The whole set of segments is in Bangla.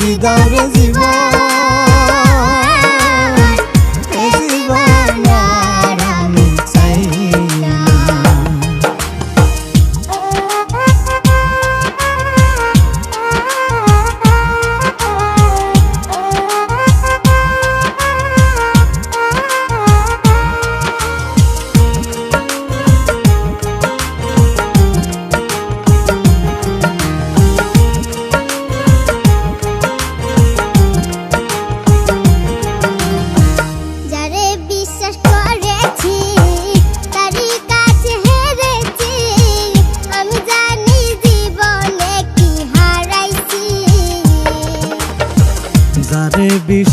vida Brasil.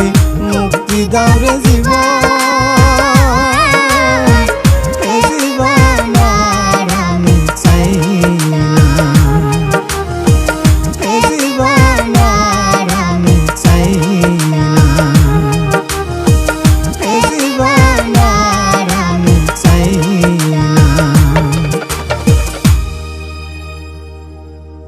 তুমি মুক্তি দাও রে জীবন।